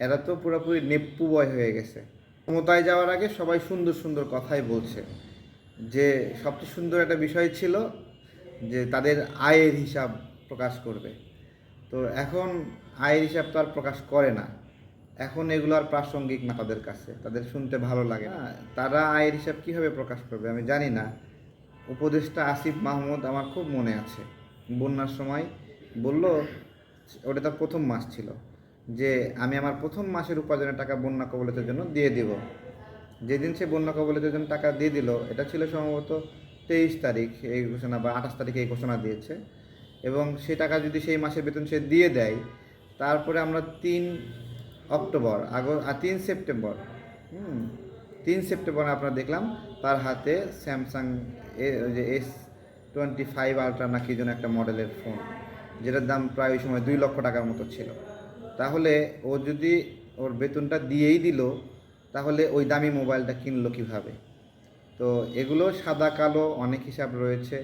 এরা তো পুরোপুরি নেপ্পু বয় হয়ে গেছে। ক্ষমতায় যাওয়ার আগে সবাই সুন্দর সুন্দর কথাই বলছে। যে সবচেয়ে সুন্দর একটা বিষয় ছিল যে তাদের আয়ের হিসাব প্রকাশ করবে। তো এখন আয়ের হিসাব তো আর প্রকাশ করে না। এখন এগুলো আর প্রাসঙ্গিক না তাদের কাছে। তাদের শুনতে ভালো লাগে না। তারা আয়ের হিসাব কীভাবে প্রকাশ করবে আমি জানি না। উপদেষ্টা আসিফ মাহমুদ আমার খুব মনে আছে। বন্যার সময় বলল, ওটা তার প্রথম মাস ছিল। যে আমি আমার প্রথম মাসের উপার্জনের টাকা বন্যা কবলিতের জন্য দিয়ে দিব। যেদিন সে বন্যা কবলিতের জন্য টাকা দিয়ে দিল, এটা ছিল সম্ভবত তেইশ তারিখ, এই ঘোষণা বা আঠাশ তারিখে এই ঘোষণা দিয়েছে। এবং সে টাকা যদি সেই মাসের বেতন সে দিয়ে দেয়, তারপরে আমরা তিন অক্টোবর আগ তিন সেপ্টেম্বর, হুম, তিন সেপ্টেম্বর আপনারা দেখলাম, তার হাতে স্যামসাং যে এস টোয়েন্টি ফাইভ আলট্রা না কি যেন একটা মডেলের ফোন, যেটার দাম প্রায় ওই সময় দুই লক্ষ টাকার মতো ছিল। তাহলে ও যদি ওর বেতনটা দিয়েই দিল, তাহলে ওই দামি মোবাইলটা কিনলো কীভাবে? তো এগুলো সাদা কালো অনেক হিসাব রয়েছে।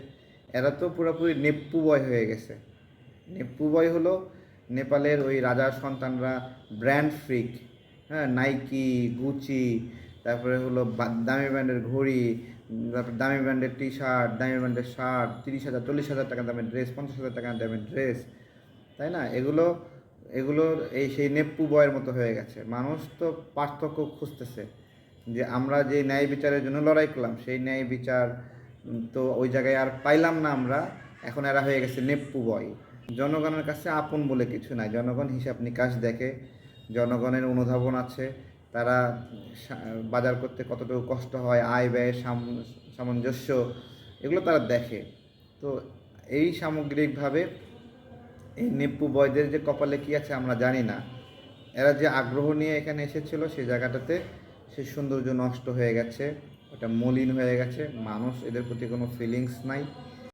এরা তো পুরোপুরি নেপ্পু বয় হয়ে গেছে। নেপ্পু বয় হলো নেপালের ওই রাজার সন্তানরা ব্র্যান্ড ফ্রিক। হ্যাঁ নাইকি, গুচি, তারপরে হলো দামি ব্র্যান্ডের ঘড়ি, তারপর দামি ব্র্যান্ডের টি শার্ট দামি ব্র্যান্ডের শার্ট, তিরিশ হাজার, চল্লিশ হাজার টাকা দামের ড্রেস পঞ্চাশ হাজার টাকা দামের ড্রেস তাই না? এগুলো এগুলোর এই সেই নেপ্পু বয়ের মতো হয়ে গেছে। মানুষ তো পার্থক্য খুঁজতেছে যে আমরা যে ন্যায় বিচারের জন্য লড়াই করলাম, সেই ন্যায় বিচার তো ওই জায়গায় আর পাইলাম না আমরা, এখন এরা হয়ে গেছে নেপ্পু বয়। জনগণের কাছে আপন বলে কিছু নাই। জনগণ হিসাব নিকাশ দেখে, জনগণের অনুধাবন আছে, তারা বাজার করতে কতটুকু কষ্ট হয়, আয় ব্যয়, সাম- সামঞ্জস্য, এগুলো তারা দেখে। তো এই সামগ্রিকভাবে এই নেপ্পু বয়দের যে কপালে কি আছে আমরা জানি না। এরা যে আগ্রহ নিয়ে এখানে এসেছিল সেই জায়গাটাতে সে সৌন্দর্য নষ্ট হয়ে গেছে, ওটা মলিন হয়ে গেছে। মানুষ এদের প্রতি কোনো ফিলিংস নাই।